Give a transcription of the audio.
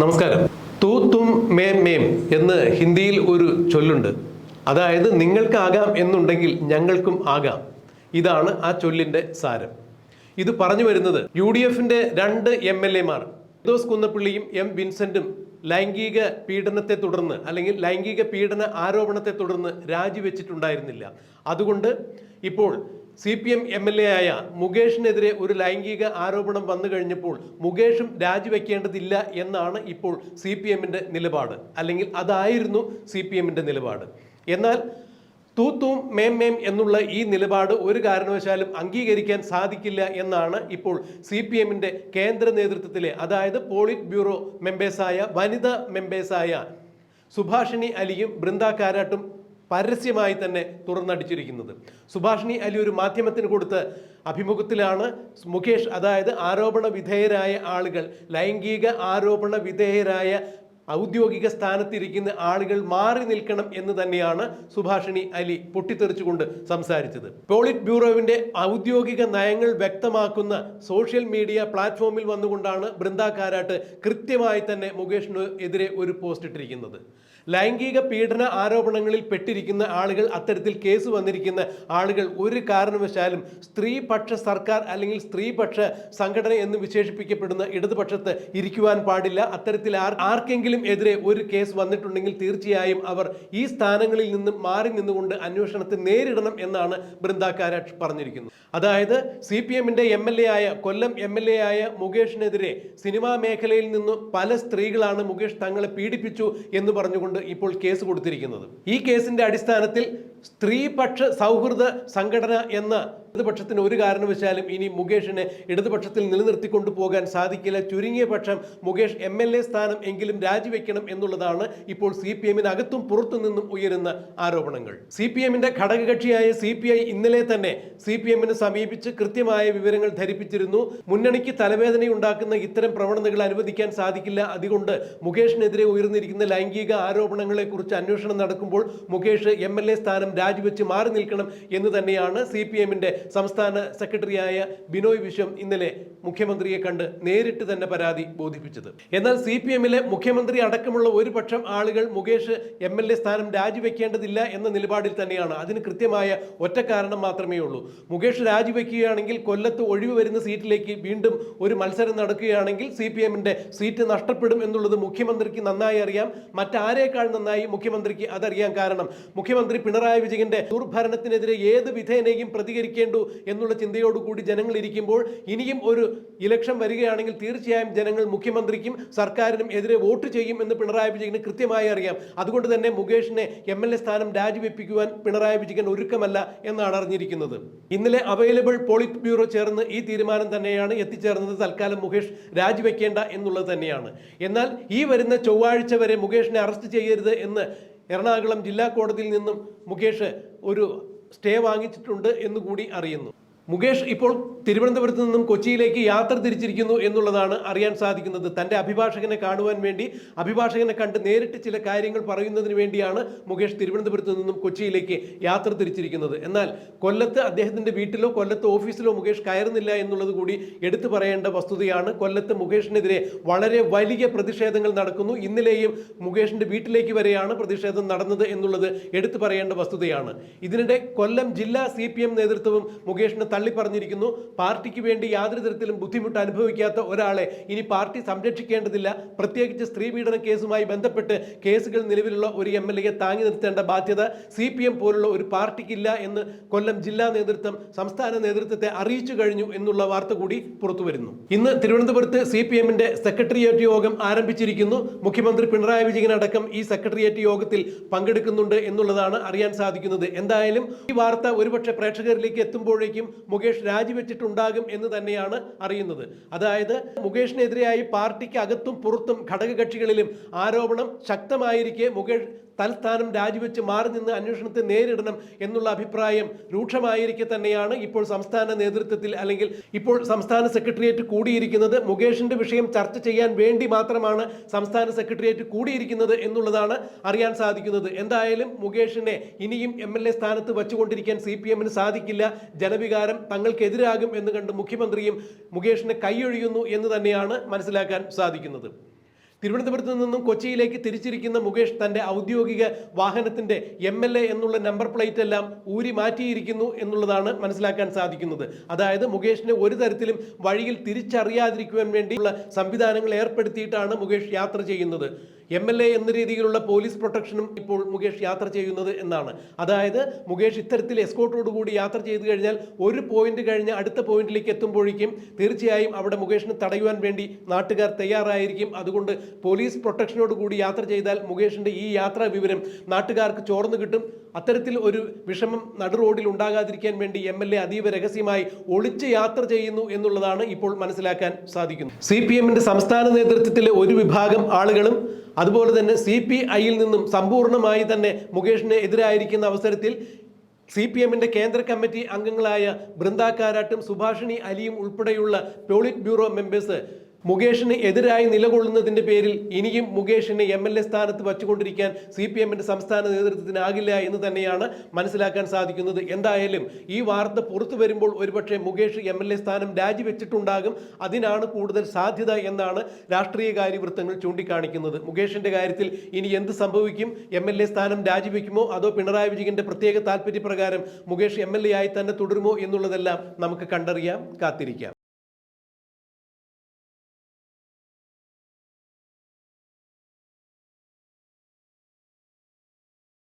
നമസ്കാരം. തൂ തും മേം മേം എന്ന് ഹിന്ദിയിൽ ഒരു ചൊല്ലുണ്ട്. അതായത് നിങ്ങൾക്കാകാം എന്നുണ്ടെങ്കിൽ ഞങ്ങൾക്കും ആകാം. ഇതാണ് ആ ചൊല്ലിന്റെ സാരം. ഇത് പറഞ്ഞു വരുന്നത് യു ഡി എഫിന്റെ രണ്ട് എം എൽ എമാർ ഫിറോസ് കുന്നപ്പള്ളിയും എം വിൻസെന്റും ലൈംഗിക പീഡനത്തെ തുടർന്ന് അല്ലെങ്കിൽ ലൈംഗിക പീഡന ആരോപണത്തെ തുടർന്ന് രാജിവെച്ചിട്ടുണ്ടായിരുന്നില്ല. അതുകൊണ്ട് ഇപ്പോൾ C P M M L A ആയ മുകേഷിനെതിരെ ഒരു ലൈംഗിക ആരോപണം വന്നു കഴിഞ്ഞപ്പോൾ മുകേഷും രാജിവെക്കേണ്ടതില്ല എന്നാണ് ഇപ്പോൾ സി പി എമ്മിന്റെ നിലപാട്. അല്ലെങ്കിൽ അതായിരുന്നു സി പി എമ്മിന്റെ നിലപാട്. എന്നാൽ തൂത്തും മേം മേം എന്നുള്ള ഈ നിലപാട് ഒരു കാരണവശാലും അംഗീകരിക്കാൻ സാധിക്കില്ല എന്നാണ് ഇപ്പോൾ സി പി എമ്മിന്റെ കേന്ദ്ര നേതൃത്വത്തിലെ അതായത് പോളിറ്റ് ബ്യൂറോ മെമ്പേഴ്സായ വനിതാ മെമ്പേഴ്സായ സുഭാഷിണി അലിയും ബൃന്ദ കാരാട്ടും പരസ്യമായി തന്നെ തുറന്നടിച്ചിരിക്കുന്നത്. സുഭാഷിണി അലി ഒരു മാധ്യമത്തിന് കൊടുത്ത അഭിമുഖത്തിലാണ് മുകേഷ് അതായത് ആരോപണ വിധേയരായ ആളുകൾ ലൈംഗിക ആരോപണ വിധേയരായ ഔദ്യോഗിക സ്ഥാനത്തിരിക്കുന്ന ആളുകൾ മാറി നിൽക്കണം എന്ന് തന്നെയാണ് സുഭാഷിണി അലി പൊട്ടിത്തെറിച്ചുകൊണ്ട് സംസാരിച്ചത്. പോളിറ്റ് ബ്യൂറോവിന്റെ ഔദ്യോഗിക നയങ്ങൾ വ്യക്തമാക്കുന്ന സോഷ്യൽ മീഡിയ പ്ലാറ്റ്ഫോമിൽ വന്നുകൊണ്ടാണ് ബൃന്ദ കാരാട്ട് കൃത്യമായി തന്നെ മുകേഷിന് എതിരെ ഒരു പോസ്റ്റ് ഇട്ടിരിക്കുന്നത്. ലൈംഗിക പീഡന ആരോപണങ്ങളിൽ പെട്ടിരിക്കുന്ന ആളുകൾ അത്തരത്തിൽ കേസ് വന്നിരിക്കുന്ന ആളുകൾ ഒരു കാരണവശാലും സ്ത്രീപക്ഷ സർക്കാർ അല്ലെങ്കിൽ സ്ത്രീപക്ഷ സംഘടന എന്ന് വിശേഷിപ്പിക്കപ്പെടുന്ന ഇടതുപക്ഷത്ത് ഇരിക്കുവാൻ പാടില്ല. അത്തരത്തിൽ ആർ ആർക്കെങ്കിലും എതിരെ ഒരു കേസ് വന്നിട്ടുണ്ടെങ്കിൽ തീർച്ചയായും അവർ ഈ സ്ഥാനങ്ങളിൽ നിന്നും മാറി നിന്നുകൊണ്ട് അന്വേഷണത്തെ നേരിടണം എന്നാണ് ബൃന്ദ കാരാട്ട് പറഞ്ഞിരിക്കുന്നത്. അതായത് സി പി എമ്മിന്റെ എം എൽ എ ആയ കൊല്ലം എം എൽ എ ആയ മുകേഷിനെതിരെ സിനിമാ മേഖലയിൽ നിന്ന് പല സ്ത്രീകളാണ് മുകേഷ് തങ്ങളെ പീഡിപ്പിച്ചു എന്ന് പറഞ്ഞുകൊണ്ട് ഇപ്പോൾ കേസ് കൊടുത്തിരിക്കുന്നത്. ഈ കേസിന്റെ അടിസ്ഥാനത്തിൽ സ്ത്രീപക്ഷ സൗഹൃദ സംഘടന എന്ന ഇടതുപക്ഷത്തിന് ഒരു കാരണവശാലും ഇനി മുകേഷിനെ ഇടതുപക്ഷത്തിൽ നിലനിർത്തിക്കൊണ്ടു പോകാൻ സാധിക്കില്ല. ചുരുങ്ങിയ പക്ഷം മുകേഷ് എം എൽ എ സ്ഥാനം എങ്കിലും രാജിവെക്കണം എന്നുള്ളതാണ് ഇപ്പോൾ സി പി എമ്മിനകത്തും പുറത്തു നിന്നും ഉയരുന്ന ആരോപണങ്ങൾ. സി പി എമ്മിന്റെ ഘടകകക്ഷിയായ സി പി ഐ ഇന്നലെ തന്നെ സി പി എമ്മിനെ സമീപിച്ച് കൃത്യമായ വിവരങ്ങൾ ധരിപ്പിച്ചിരുന്നു. മുന്നണിക്ക് തലവേദനയുണ്ടാക്കുന്ന ഇത്തരം പ്രവണതകൾ അനുവദിക്കാൻ സാധിക്കില്ല. അതുകൊണ്ട് മുകേഷിനെതിരെ ഉയർന്നിരിക്കുന്ന ലൈംഗിക ആരോപണങ്ങളെ കുറിച്ച് അന്വേഷണം നടക്കുമ്പോൾ മുകേഷ് എം എൽ എ സ്ഥാനം രാജിവെച്ച് മാറി നിൽക്കണം എന്ന് തന്നെയാണ് സി പി എമ്മിന്റെ സംസ്ഥാന സെക്രട്ടറിയായ ബിനോയ് വിശ്വം ഇന്നലെ മുഖ്യമന്ത്രിയെ കണ്ട് നേരിട്ട് തന്നെ പരാതി ബോധിപ്പിച്ചത്. എന്നാൽ സി പി എമ്മിലെ മുഖ്യമന്ത്രി അടക്കമുള്ള ഒരു പക്ഷം ആളുകൾ മുകേഷ് എം എൽ എ സ്ഥാനം രാജിവെക്കേണ്ടതില്ല എന്ന നിലപാടിൽ തന്നെയാണ്. അതിന് കൃത്യമായ ഒറ്റ കാരണം മാത്രമേ ഉള്ളൂ. മുകേഷ് രാജിവെക്കുകയാണെങ്കിൽ കൊല്ലത്ത് ഒഴിവ് വരുന്ന സീറ്റിലേക്ക് വീണ്ടും ഒരു മത്സരം നടക്കുകയാണെങ്കിൽ സി പി എമ്മിന്റെ സീറ്റ് നഷ്ടപ്പെടും എന്നുള്ളത് മുഖ്യമന്ത്രിക്ക് നന്നായി അറിയാം. മറ്റാരേക്കാൾ നന്നായി മുഖ്യമന്ത്രിക്ക് അതറിയാൻ കാരണം മുഖ്യമന്ത്രി പിണറായി വിജയന്റെ ദുർഭരണത്തിനെതിരെ ഏത് വിധേനയും പ്രതികരിക്കേണ്ടു എന്നുള്ള ചിന്തയോടുകൂടി ജനങ്ങൾ ഇരിക്കുമ്പോൾ ഇനിയും ഒരു ഇലക്ഷൻ വരികയാണെങ്കിൽ തീർച്ചയായും ജനങ്ങൾ മുഖ്യമന്ത്രിക്കും സർക്കാരിനും എതിരെ വോട്ട് ചെയ്യും എന്ന് പിണറായി വിജയന് കൃത്യമായി അറിയാം. അതുകൊണ്ട് തന്നെ മുകേഷിനെ എം എൽ എ സ്ഥാനം രാജിവെപ്പിക്കുവാൻ പിണറായി വിജയൻ ഒരുക്കമല്ല എന്നാണ് അറിഞ്ഞിരിക്കുന്നത്. ഇന്നലെ അവൈലബിൾ പോളിറ്റ് ബ്യൂറോ ചേർന്ന് ഈ തീരുമാനം തന്നെയാണ് എത്തിച്ചേർന്നത്. തൽക്കാലം മുകേഷ് രാജിവെക്കേണ്ട എന്നുള്ളത് തന്നെയാണ്. എന്നാൽ ഈ വരുന്ന ചൊവ്വാഴ്ച വരെ മുകേഷിനെ അറസ്റ്റ് ചെയ്യരുത് എന്ന് എറണാകുളം ജില്ലാ കോടതിയിൽ നിന്നും മുകേഷ് ഒരു സ്റ്റേ വാങ്ങിച്ചിട്ടുണ്ട് എന്ന് കൂടി അറിയുന്നു. മുകേഷ് ഇപ്പോൾ തിരുവനന്തപുരത്ത് നിന്നും കൊച്ചിയിലേക്ക് യാത്ര തിരിച്ചിരിക്കുന്നു എന്നുള്ളതാണ് അറിയാൻ സാധിക്കുന്നത്. തന്റെ അഭിഭാഷകനെ കാണുവാൻ വേണ്ടി അഭിഭാഷകനെ കണ്ട് നേരിട്ട് ചില കാര്യങ്ങൾ പറയുന്നതിന് വേണ്ടിയാണ് മുകേഷ് തിരുവനന്തപുരത്ത് നിന്നും കൊച്ചിയിലേക്ക് യാത്ര തിരിച്ചിരിക്കുന്നത്. എന്നാൽ കൊല്ലത്ത് അദ്ദേഹത്തിന്റെ വീട്ടിലോ കൊല്ലത്ത് ഓഫീസിലോ മുകേഷ് കയറുന്നില്ല എന്നുള്ളത് കൂടി എടുത്തു പറയേണ്ട വസ്തുതയാണ്. കൊല്ലത്ത് മുകേഷിനെതിരെ വളരെ വലിയ പ്രതിഷേധങ്ങൾ നടക്കുന്നു. ഇന്നലെയും മുകേഷിന്റെ വീട്ടിലേക്ക് വരെയാണ് പ്രതിഷേധം നടന്നത് എന്നുള്ളത് എടുത്തു പറയേണ്ട വസ്തുതയാണ്. ഇതിനിടെ കൊല്ലം ജില്ലാ സി നേതൃത്വവും മുകേഷിനെ തള്ളി പറഞ്ഞിരിക്കുന്നു പാർട്ടിക്ക് വേണ്ടി യാതൊരു തരത്തിലും ബുദ്ധിമുട്ട് അനുഭവിക്കാത്ത ഒരാളെ ഇനി പാർട്ടി സംരക്ഷിക്കേണ്ടതില്ല. പ്രത്യേകിച്ച് സ്ത്രീ പീഡന കേസുമായി ബന്ധപ്പെട്ട് കേസുകൾ നിലവിലുള്ള ഒരു എം എൽ എയെ താങ്ങി നിർത്തേണ്ട ബാധ്യത സി പി എം പോലുള്ള ഒരു പാർട്ടിക്കില്ല എന്ന് കൊല്ലം ജില്ലാ നേതൃത്വം സംസ്ഥാന നേതൃത്വത്തെ അറിയിച്ചു കഴിഞ്ഞു എന്നുള്ള വാർത്ത കൂടി പുറത്തുവരുന്നു. ഇന്ന് തിരുവനന്തപുരത്ത് സി പി എമ്മിന്റെ സെക്രട്ടേറിയറ്റ് യോഗം ആരംഭിച്ചിരിക്കുന്നു. മുഖ്യമന്ത്രി പിണറായി വിജയൻ അടക്കം ഈ സെക്രട്ടേറിയറ്റ് യോഗത്തിൽ പങ്കെടുക്കുന്നുണ്ട് എന്നുള്ളതാണ് അറിയാൻ സാധിക്കുന്നത്. എന്തായാലും ഈ വാർത്ത ഒരുപക്ഷെ പ്രേക്ഷകരിലേക്ക് എത്തുമ്പോഴേക്കും മുകേഷ് രാജിവെച്ചിട്ടുണ്ടാകും എന്ന് തന്നെയാണ് അറിയുന്നത്. അതായത് മുകേഷിനെതിരെയായി പാർട്ടിക്ക് അകത്തും പുറത്തും ഘടകകക്ഷികളിലും ആരോപണം ശക്തമായിരിക്കെ മുകേഷ് തൽസ്ഥാനം രാജിവെച്ച് മാറി നിന്ന് അന്വേഷണത്തെ നേരിടണം എന്നുള്ള അഭിപ്രായം രൂക്ഷമായിരിക്കെ തന്നെയാണ് ഇപ്പോൾ സംസ്ഥാന നേതൃത്വത്തിൽ അല്ലെങ്കിൽ ഇപ്പോൾ സംസ്ഥാന സെക്രട്ടേറിയറ്റ് കൂടിയിരിക്കുന്നത്. മുകേഷിന്റെ വിഷയം ചർച്ച ചെയ്യാൻ വേണ്ടി മാത്രമാണ് സംസ്ഥാന സെക്രട്ടേറിയറ്റ് കൂടിയിരിക്കുന്നത് എന്നുള്ളതാണ് അറിയാൻ സാധിക്കുന്നത്. എന്തായാലും മുകേഷിനെ ഇനിയും എം എൽ എ സ്ഥാനത്ത് വച്ചുകൊണ്ടിരിക്കാൻ സി പി എമ്മിന് സാധിക്കില്ല. ജനവികാരം തങ്ങൾക്കെതിരാകും എന്ന് കണ്ട് മുഖ്യമന്ത്രിയും മുകേഷിനെ കൈയൊഴിയുന്നു എന്ന് തന്നെയാണ് മനസ്സിലാക്കാൻ സാധിക്കുന്നത്. തിരുവനന്തപുരത്ത് നിന്നും കൊച്ചിയിലേക്ക് തിരിച്ചിരിക്കുന്ന മുകേഷ് തന്റെ ഔദ്യോഗിക വാഹനത്തിന്റെ എം എൽ എ എന്നുള്ള നമ്പർ പ്ലേറ്റ് എല്ലാം ഊരി മാറ്റിയിരിക്കുന്നു എന്നുള്ളതാണ് മനസ്സിലാക്കാൻ സാധിക്കുന്നത്. അതായത് മുകേഷിനെ ഒരു തരത്തിലും വഴിയിൽ തിരിച്ചറിയാതിരിക്കുവാൻ വേണ്ടിയുള്ള സംവിധാനങ്ങൾ ഏർപ്പെടുത്തിയിട്ടാണ് മുകേഷ് യാത്ര ചെയ്യുന്നത്. എം എൽ എ എന്ന രീതിയിലുള്ള പോലീസ് പ്രൊട്ടക്ഷനും ഇപ്പോൾ മുകേഷ് യാത്ര ചെയ്യുന്നത് എന്നാണ്. അതായത് മുകേഷ് ഇത്തരത്തിൽ എസ്കോട്ടോട് കൂടി യാത്ര ചെയ്തു കഴിഞ്ഞാൽ ഒരു പോയിന്റ് കഴിഞ്ഞ് അടുത്ത പോയിന്റിലേക്ക് എത്തുമ്പോഴേക്കും തീർച്ചയായും അവിടെ മുകേഷിനെ തടയുവാൻ വേണ്ടി നാട്ടുകാർ തയ്യാറായിരിക്കും. അതുകൊണ്ട് പോലീസ് പ്രൊട്ടക്ഷനോട് കൂടി യാത്ര ചെയ്താൽ മുകേഷിന്റെ ഈ യാത്രാ വിവരം നാട്ടുകാർക്ക് ചോർന്നു കിട്ടും. അത്തരത്തിൽ ഒരു വിഷമം നടു റോഡിൽ ഉണ്ടാകാതിരിക്കാൻ വേണ്ടി എം എൽ എ അതീവ രഹസ്യമായി ഒളിച്ച് യാത്ര ചെയ്യുന്നു എന്നുള്ളതാണ് ഇപ്പോൾ മനസ്സിലാക്കാൻ സാധിക്കുന്നത്. സി പി സംസ്ഥാന നേതൃത്വത്തിലെ ഒരു വിഭാഗം ആളുകളും അതുപോലെ തന്നെ സി പി ഐയിൽ നിന്നും സമ്പൂർണമായി തന്നെ മുകേഷിന് എതിരായിരിക്കുന്ന അവസരത്തിൽ സി പി എമ്മിന്റെ കേന്ദ്ര കമ്മിറ്റി അംഗങ്ങളായ ബൃന്ദ കാരാട്ടും സുഭാഷിണി അലിയും ഉൾപ്പെടെയുള്ള പോളിറ്റ് ബ്യൂറോ മെമ്പേഴ്സ് മുകേഷിന് എതിരായി നിലകൊള്ളുന്നതിന്റെ പേരിൽ ഇനിയും മുകേഷിനെ എം എൽ എ സ്ഥാനത്ത് വച്ചുകൊണ്ടിരിക്കാൻ സി പി എമ്മിന്റെ സംസ്ഥാന നേതൃത്വത്തിനാകില്ല എന്ന് തന്നെയാണ് മനസ്സിലാക്കാൻ സാധിക്കുന്നത്. എന്തായാലും ഈ വാർത്ത പുറത്തു വരുമ്പോൾ ഒരുപക്ഷെ മുകേഷ് എം എൽ എ സ്ഥാനം രാജിവെച്ചിട്ടുണ്ടാകും. അതിനാണ് കൂടുതൽ സാധ്യത എന്നാണ് രാഷ്ട്രീയ കാര്യവൃത്തങ്ങൾ ചൂണ്ടിക്കാണിക്കുന്നത്. മുകേഷിന്റെ കാര്യത്തിൽ ഇനി എന്ത് സംഭവിക്കും? എം എൽ എ സ്ഥാനം രാജിവെക്കുമോ? അതോ പിണറായി വിജയന്റെ പ്രത്യേക താല്പര്യപ്രകാരം മുകേഷ് എം എൽ എ ആയി തന്നെ തുടരുമോ എന്നുള്ളതെല്ലാം നമുക്ക് കണ്ടറിയാം കാത്തിരിക്കാം.